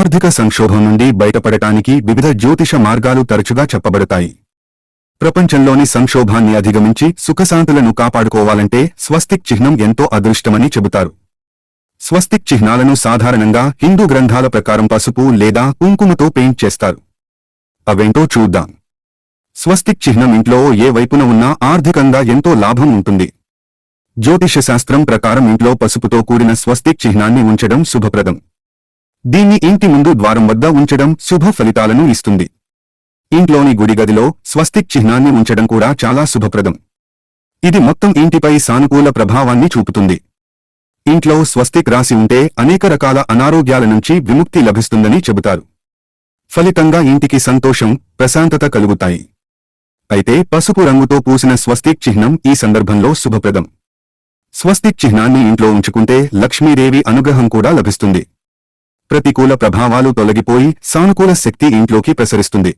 ఆర్థిక సంక్షోభం నుండి బయటపడటానికి వివిధ జ్యోతిష మార్గాలు తరచుగా చెప్పబడతాయి. ప్రపంచంలోని సంక్షోభాన్ని అధిగమించి సుఖశాంతులను కాపాడుకోవాలంటే స్వస్తిక్ చిహ్నం ఎంతో అదృష్టమని చెబుతారు. స్వస్తిక్ చిహ్నాలను సాధారణంగా హిందూ గ్రంథాల ప్రకారం పసుపు లేదా కుంకుమతో పెయింట్ చేస్తారు. అవేంటో చూద్దాం. స్వస్తిక్ చిహ్నం ఇంట్లో ఏ వైపున ఉన్నా ఆర్థికంగా ఎంతో లాభం ఉంటుంది. జ్యోతిష శాస్త్రం ప్రకారం ఇంట్లో పసుపుతో కూడిన స్వస్తిక్ చిహ్నాన్ని ఉంచడం శుభప్రదం. దీన్ని ఇంటి ముందు ద్వారం వద్ద ఉంచడం శుభ ఫలితాలను ఇస్తుంది. ఇంట్లోని గుడిగదిలో స్వస్తిక్ చిహ్నాన్ని ఉంచడం కూడా చాలా శుభప్రదం. ఇది మొత్తం ఇంటిపై సానుకూల ప్రభావాన్ని చూపుతుంది. ఇంట్లో స్వస్తిక్ రాసి ఉంటే అనేక రకాల అనారోగ్యాల నుంచి విముక్తి లభిస్తుందని చెబుతారు. ఫలితంగా ఇంటికి సంతోషం ప్రశాంతత కలుగుతాయి. అయితే పసుపు రంగుతో పూసిన స్వస్తిక్ చిహ్నం ఈ సందర్భంలో శుభప్రదం. స్వస్తిక్ చిహ్నాన్ని ఇంట్లో ఉంచుకుంటే లక్ష్మీదేవి అనుగ్రహం కూడా లభిస్తుంది. ప్రతికూల ప్రభావాలు తొలగిపోయి సానుకూల శక్తి ఇంట్లోకి ప్రసరిస్తుంది.